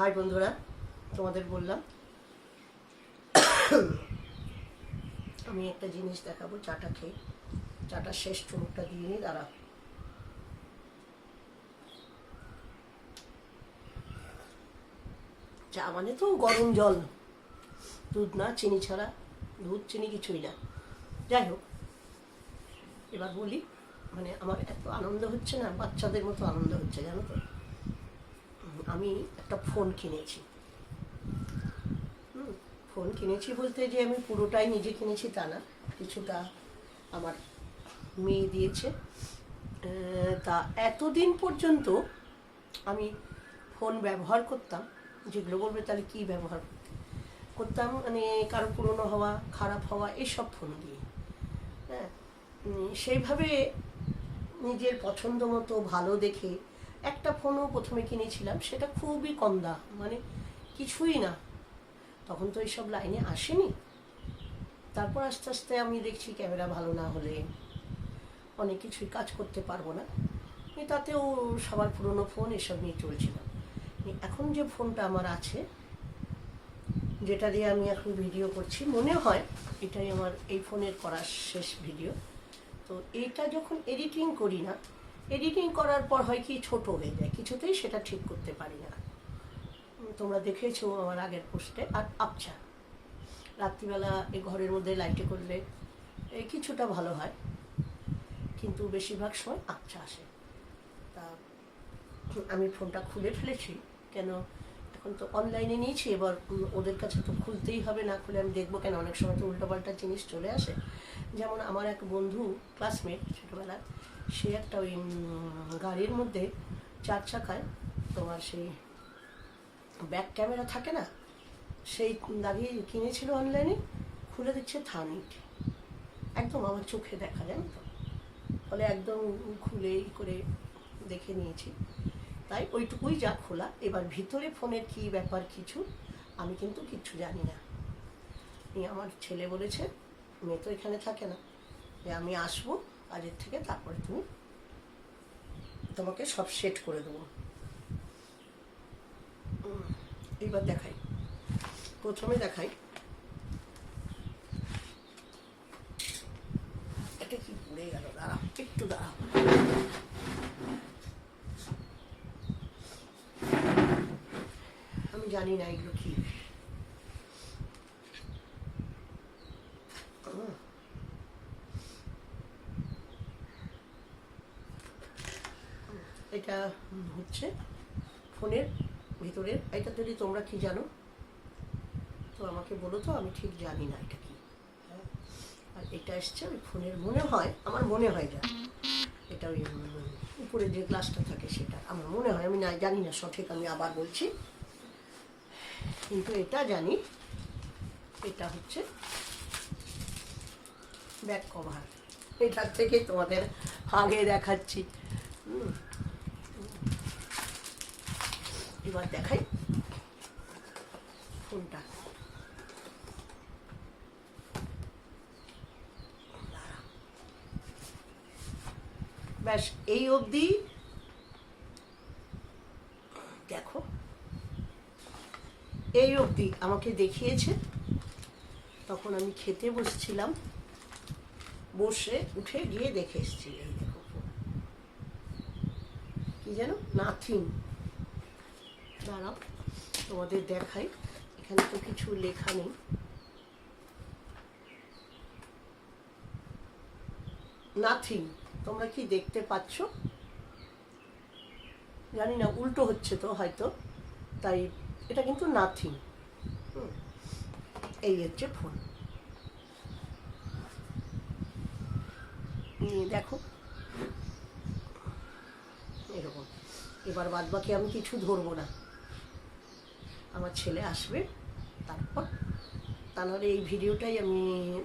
High বন্ধুরা, তোমাদের বললাম। আমি একটা জিনিস দেখাবো, চাটা খেয়ে। চাটা শেষ চুমুকটা দিয়ে নিই দাঁড়া চা মানে তো গরম জল। দুধ না, চিনি ছাড়া। দুধ, চিনি কিছুই না। যাই হোক, এবার বলি মানে আমার এত আনন্দ হচ্ছে না, বাচ্চাদের মতো আনন্দ হচ্ছে, জানো তো? আমি একটা ফোন কিনেছি। ফোন কিনেছি বলতে যে আমি পুরোটাই নিজে কিনেছি তা না, কিছুটা আমার মেয়ে দিয়েছে। তা এতদিন পর্যন্ত আমি ফোন ব্যবহার করতাম, যেগুলো বলবে তাহলে কী ব্যবহার করতে করতাম মানে কারও পুরনো হওয়া, খারাপ হওয়া, এসব ফোন দিয়ে। হ্যাঁ সেইভাবে নিজের পছন্দ মতো, ভালো দেখে একটা ফোনও প্রথমে কিনেছিলাম, সেটা খুবই কম দাম মানে কিছুই না। তখন তো এইসব লাইনে আসেনি। তারপর আস্তে আস্তে আমি দেখছি ক্যামেরা ভালো না হলে অনেক কিছুই কাজ করতে পারব না। এ তাতেও সবার পুরনো ফোন এসব নিয়ে চলছিলাম এখন যে ফোনটা আমার আছে, যেটা দিয়ে আমি এখন ভিডিও করছি, মনে হয় এটাই আমার এই ফোনের করার শেষ ভিডিও। তো এইটা যখন এডিটিং করি না এডিটিং করার পর হয় কি ছোট হয়ে যায়। কিছুতেই সেটা ঠিক করতে পারি না। তোমরা দেখেছ আমার আগের পোস্টে। আর আবছা, রাত্রিবেলা এই ঘরের মধ্যে লাইটে করলে কিছুটা ভালো হয়। কিন্তু বেশিরভাগ সময় আবছা আসে। তা, আমি ফোনটা খুলে ফেলেছি। কেন? এখন তো অনলাইনে নিয়েছি, এবার ওদের কাছে তো খুলতেই হবে, না খুলে আমি দেখব কেন? অনেক সময় তো উল্টোপাল্টা জিনিস চলে আসে। যেমন আমার এক বন্ধু ক্লাসমেট ছোটোবেলার, সে একটা ওই গাড়ির মধ্যে চার চাকায় তোমার সেই ব্যাক ক্যামেরা থাকে না? সেই দাঁড়িয়ে কিনেছিল অনলাইনে খুলে দিচ্ছে থার্মিট একদম আমার চোখে দেখা যায় তো? ফলে একদম খুলে ই করে দেখে নিয়েছি। তাই ওইটুকুই যা খোলা। এবার ভিতরে ফোনের কী ব্যাপার, কিছু আমি কিন্তু কিচ্ছু জানি না। আমার ছেলে বলেছে, মেয়ে তো এখানে থাকে না। যে আমি আসব, কাজের থেকে তারপরে তুমি তোমাকে সব সেট করে দেবো। এইবার দেখাই। প্রথমে দেখাই। এটা কি পড়ে গেল? দাঁড়াও, একটু দাঁড়াও আমি জানি না এগুলো কি। এটা হচ্ছে ফোনের ভিতরের। এটা যদি তোমরা কি জানো? তো আমাকে বলো তো, আমি ঠিক জানি না এটা কি। আর এটা এসছে ওই ফোনের, মনে হয়, আমার মনে হয় যা এটা ওই উপরে যে গ্লাসটা থাকে সেটা, আমার মনে হয়, আমি না, জানি না, সঠিক আমি আবার বলছি। কিন্তু এটা জানি, এটা হচ্ছে ব্যাক কভার এটার থেকে তোমাদের আগে দেখাচ্ছি। এবার দেখাই ফোনটা ব্যাস, এই অবধি। দেখো। এই অবধি আমাকে দেখিয়েছে তখন আমি খেতে বসছিলাম। বসে উঠে গিয়ে দেখে এসেছি। এই দেখো কি যেন? নাথিং দাঁড়াও, তোমাদের দেখাই। এখানে তো কিছু লেখা নেই। নাথিং তোমরা কি দেখতে পাচ্ছ? জানি না, উল্টো হচ্ছে তো হয়তো। তাই এটা কিন্তু নাথিং এই হচ্ছে ফোন নিয়ে দেখো। এরকম। এবার বাদ বাকি আমি কিছু ধরবো না। আমার ছেলে আসবে, তারপর তা নাহলে এই ভিডিওটাই আমি,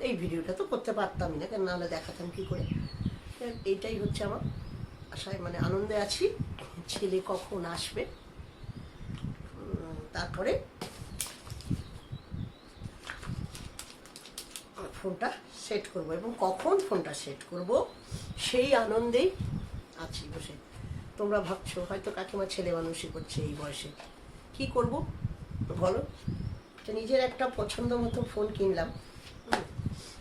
এই ভিডিওটা তো করতে পারতামই না কেন নাহলে দেখাতাম কী করে? এইটাই হচ্ছে আমার আশায় মানে আনন্দে আছি। ছেলে কখন আসবে? তারপরে ফোনটা সেট করব এবং কখন ফোনটা সেট করব সেই আনন্দেই আছি বসে। তোমরা ভাবছ, হয়তো কাকিমা ছেলে মানুষই করছে এই বয়সে। কি করব? বলো। তো নিজের একটা পছন্দ মতো ফোন কিনলাম।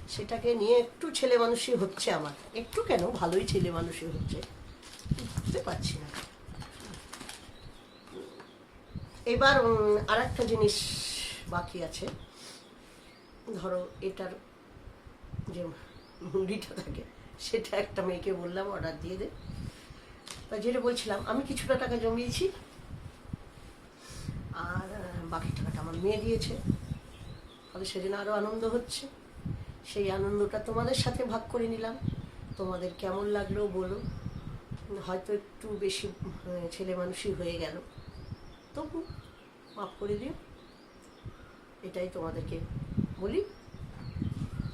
সেটাকে নিয়ে একটু ছেলে মানুষই হচ্ছে আমার। একটু কেন? ভালোই ছেলে মানুষই হচ্ছে। বুঝতে পারছি না। এবার আর একটা জিনিস বাকি আছে। ধরো এটার যে মুন্ডিটা থাকে, সেটা একটা মেয়েকে বললাম অর্ডার দিয়ে দে। তা যেটা বলছিলাম, আমি কিছুটা টাকা জমিয়েছি, আর বাকি টাকাটা আমার মেয়ে দিয়েছে। ফলে সেদিন আরও আনন্দ হচ্ছে। সেই আনন্দটা তোমাদের সাথে ভাগ করে নিলাম। তোমাদের কেমন লাগল বলো। হয়তো একটু বেশি ছেলে মানুষই হয়ে গেল। তবু মাফ করে দিও। এটাই তোমাদেরকে বলি।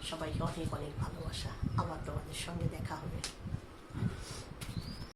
সবাইকে অনেক অনেক ভালোবাসা। আবার তোমাদের সঙ্গে দেখা হবে।